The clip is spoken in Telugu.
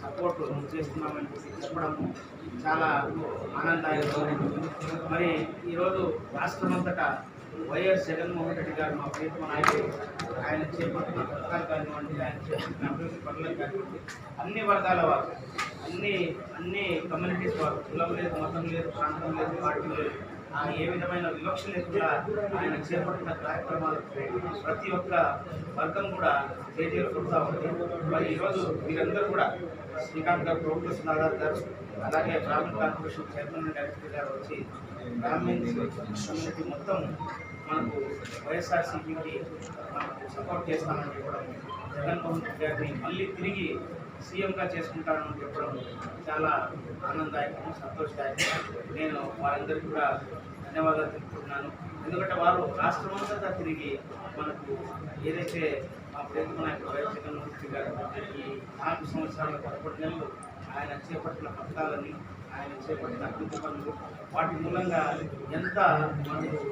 సపోర్ట్ చేస్తున్నామని చెప్పడము చాలా ఆనందాయకం మరి ఈరోజు రాష్ట్రం అంతటా వైఎస్ జగన్మోహన్ రెడ్డి గారు మా ప్రియతమ నాయకుడు ఆయన చేపట్టిన పథకాలు కానివ్వండి ఆయన చేపట్టిన అభివృద్ధి పనులు కానివ్వండి అన్ని వర్గాల వారు అన్ని అన్ని కమ్యూనిటీస్ వారు కులం లేదు మతం లేదు ప్రాంతం లేదు పార్టీ లేదు ఆయన ఏ విధమైన వివక్ష లేకుండా ఆయన చేపట్టిన కార్యక్రమాలకు ప్రతి ఒక్క వర్గం కూడా జేజీలు కొడుతూ ఉంది. మరి ఈరోజు మీరందరూ కూడా శ్రీకాంత్ గారు ప్రభుత్వ సుధాకర్ గారు అలాగే బ్రాహ్మణ కార్పొరేషన్ చైర్మన్ డైరెక్టర్ గారు వచ్చి గ్రామీణ కమ్యూనిటీ మొత్తం మనకు వైఎస్ఆర్సీపీకి మనకు సపోర్ట్ చేస్తామని చెప్పడం జగన్మోహన్ రెడ్డి గారిని మళ్ళీ తిరిగి సీఎంగా చేసుకుంటానని చెప్పడం చాలా ఆనందదాయకం సంతోషదాయకం నేను వారందరికీ కూడా ధన్యవాదాలు తెలుపుకుంటున్నాను. ఎందుకంటే వారు రాష్ట్రమంతటా తిరిగి మనకు ఏదైతే మా ప్రేమ నాయకుడు వైఎస్ జగన్మోహన్ గారు ఈ నాలుగు సంవత్సరాల పదకొండు నెలలు ఆయన చేపట్టిన పథకాలని ఆయన చేపట్టిన అభివృద్ధి పనులు వాటి మూలంగా ఎంత మనకు